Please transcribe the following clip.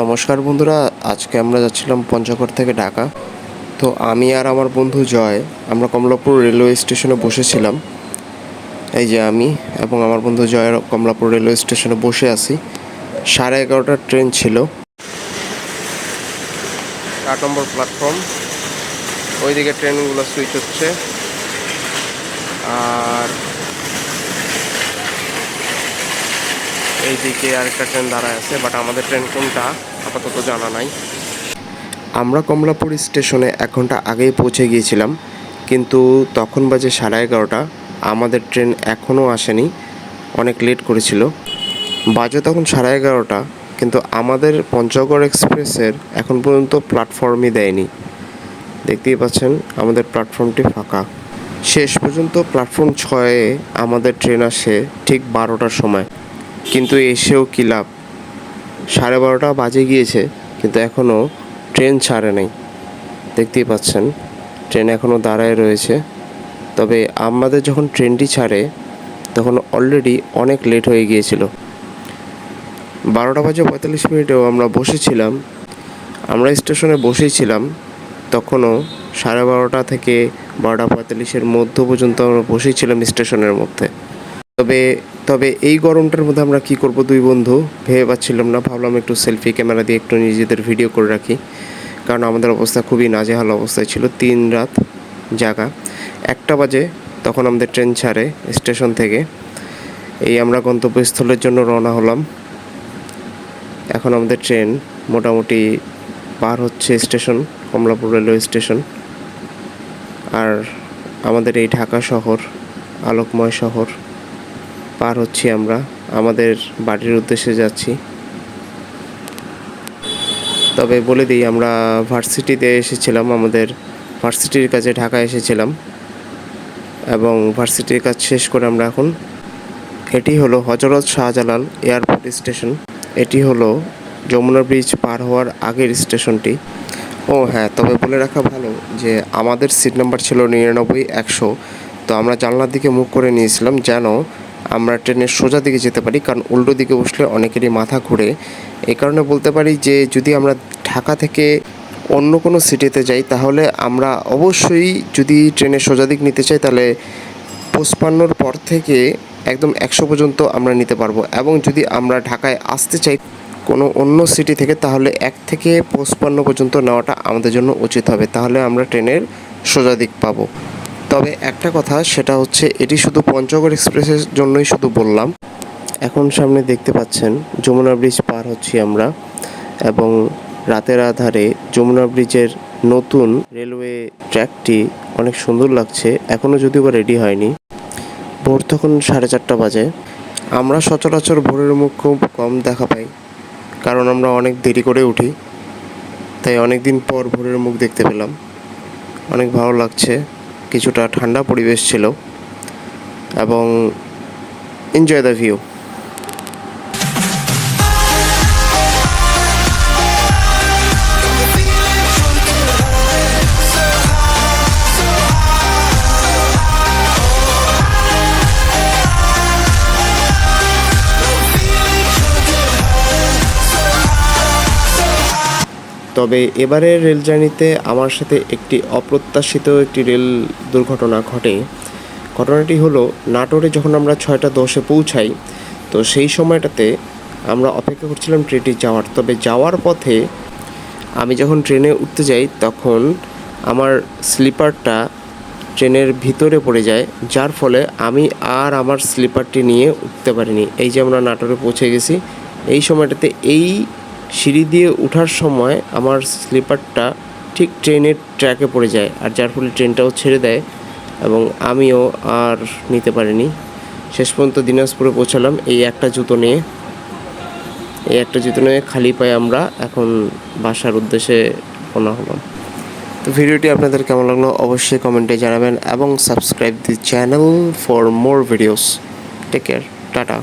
নমস্কার বন্ধুরা, আজকে আমরা যাচ্ছিলাম পঞ্চগড় থেকে ঢাকা। তো আমি আর আমার বন্ধু জয়, আমরা কমলাপুর রেলওয়ে স্টেশনে বসেছিলাম। এই যে আমি এবং আমার বন্ধু জয় কমলাপুর রেলওয়ে স্টেশনে বসে আছি। সাড়ে এগারোটার ট্রেন ছিল। আট নম্বর প্ল্যাটফর্ম ওইদিকে ট্রেনগুলো সুইচ হচ্ছে। আর এইদিকে আরেকটা ট্রেন দাঁড়ায় আছে বাট আমাদের ট্রেন কোনটা আপাতত জানা নাই। আমরা কমলাপুর স্টেশনে এক ঘণ্টা আগেই পৌঁছে গিয়েছিলাম, কিন্তু তখন বাজে সাড়ে এগারোটা। আমাদের ট্রেন এখনও আসেনি, অনেক লেট করেছিল। বাজে তখন সাড়ে এগারোটা, কিন্তু আমাদের পঞ্চগড় এক্সপ্রেসের এখন পর্যন্ত প্ল্যাটফর্মই দেয়নি। দেখতেই পাচ্ছেন, আমাদের প্ল্যাটফর্মটি ফাঁকা। শেষ পর্যন্ত প্ল্যাটফর্ম ছয়ে আমাদের ট্রেন আসে ঠিক বারোটার সময়। কিন্তু এসেও কী লাভ? সাড়ে বারোটা বাজে গিয়েছে, কিন্তু এখনও ট্রেন ছাড়ে নাই। দেখতেই পাচ্ছেন, ট্রেন এখনও দাঁড়ায় রয়েছে। তবে আমাদের যখন ট্রেনটি ছাড়ে, তখন অলরেডি অনেক লেট হয়ে গিয়েছিল। বারোটা বাজে পঁয়তাল্লিশ মিনিটেও আমরা বসেছিলাম। আমরা স্টেশনে বসেছিলাম তখনও সাড়ে বারোটা থেকে বারোটা পঁয়তাল্লিশের মধ্য পর্যন্ত আমরা বসেছিলাম স্টেশনের মধ্যে। তবে তবে এই গরমটার মধ্যে আমরা কি করব দুই বন্ধু? ভেবে পাচ্ছিলাম না, ভাবলাম একটু সেলফি ক্যামেরা দিয়ে একটু নিজেদের ভিডিও করে রাখি। কারণ আমাদের অবস্থা খুবই নাজেহাল অবস্থায় ছিল, তিন রাত জাগা। একটা বাজে, তখন আমাদের ট্রেন ছাড়ে স্টেশন থেকে। এই আমরা গন্তব্যস্থলের জন্য রওনা হলাম। এখন আমাদের ট্রেন মোটামুটি পার হচ্ছে স্টেশন, কমলাপুর রেলওয়ে স্টেশন। আর আমাদের এই ঢাকা শহর, আলোকময় শহর। পার হচ্ছি আমরা। আমাদের বাড়ির উদ্দেশ্যে যাচ্ছি। তবে বলে দিই, আমরা ভার্সিটিতে এসেছিলাম, আমাদের ভার্সিটির কাছে ঢাকা এসেছিলাম। এবং ভার্সিটির কাজ শেষ করে আমরা এখন এটি হলো হজরত শাহজালাল এয়ারপোর্ট স্টেশন। এটি হলো যমুনা ব্রিজ পার হওয়ার আগের স্টেশনটি। ও হ্যাঁ তবে বলে রাখা ভালো যে আমাদের সিট নাম্বার ছিল নিরানব্বই, একশো। তো আমরা জানলার দিকে মুখ করে নিয়েছিলাম যেন আমরা ট্রেনের সোজা দিকে যেতে পারি, কারণ উল্টো দিকে বসলে অনেকেরই মাথা ঘুরে। এই কারণে বলতে পারি যে, যদি আমরা ঢাকা থেকে অন্য কোনো সিটিতে যাই, তাহলে আমরা অবশ্যই যদি ট্রেনের সোজা দিক নিতে চাই, তাহলে পঁচপান্নর পর থেকে একদম একশো পর্যন্ত আমরা নিতে পারব। এবং যদি আমরা ঢাকায় আসতে চাই কোনো অন্য সিটি থেকে, তাহলে এক থেকে পঁচপান্ন পর্যন্ত নেওয়াটা আমাদের জন্য উচিত হবে। তাহলে আমরা ট্রেনের সোজা দিক পাবো। তবে একটা কথা, সেটা হচ্ছে এটি শুধু পঞ্চগড় এক্সপ্রেসের জন্যই শুধু বললাম। এখন সামনে দেখতে পাচ্ছেন, যমুনা ব্রিজ পার হচ্ছি আমরা এবং রাতের আধারে যমুনা ব্রিজের নতুন রেলওয়ে ট্র্যাকটি অনেক সুন্দর লাগছে এখনও যদিও বা রেডি হয়নি। ভোর তখন সাড়ে চারটা বাজে। আমরা সচরাচর ভোরের মুখ খুব কম দেখা পাই, কারণ আমরা অনেক দেরি করে উঠি, তাই অনেক দিন পর ভোরের মুখ দেখতে পেলাম। অনেক ভালো লাগছে। কিছুটা ঠান্ডা পরিবেশ ছিল এবং এনজয় দ্য ভিউ তবে এবারের রেল জার্নিতে আমার সাথে একটি অপ্রত্যাশিত একটি রেল দুর্ঘটনা ঘটে। ঘটনাটি হলো, নাটোরে যখন আমরা ছয়টা দশে পৌঁছাই, তো সেই সময়টাতে আমরা অপেক্ষা করছিলাম ট্রেনটি যাওয়ার। তবে যাওয়ার পথে আমি যখন ট্রেনে উঠতে যাই, তখন আমার স্লিপারটা ট্রেনের ভিতরে পড়ে যায়, যার ফলে আমি আর আমার স্লিপারটি নিয়ে উঠতে পারিনি। এই যে আমরা নাটোরে পৌঁছে গেছি, এই সময়টাতে এই সিঁড়ি দিয়ে ওঠার সময় আমার স্লিপারটা ঠিক ট্রেনের ট্র্যাকে পড়ে যায়, আর যার ফলে ট্রেনটাও ছেড়ে দেয় এবং আমিও আর নিতে পারিনি। শেষ পর্যন্ত দিনাজপুরে পৌঁছালাম এই একটা জুতো নিয়ে। এই একটা জুতো নিয়ে খালি পায়ে আমরা এখন বাসার উদ্দেশ্যে রওনা হলাম। তো ভিডিওটি আপনাদের কেমন লাগল অবশ্যই কমেন্টে জানাবেন এবং subscribe the channel for more videos. Take care, tata.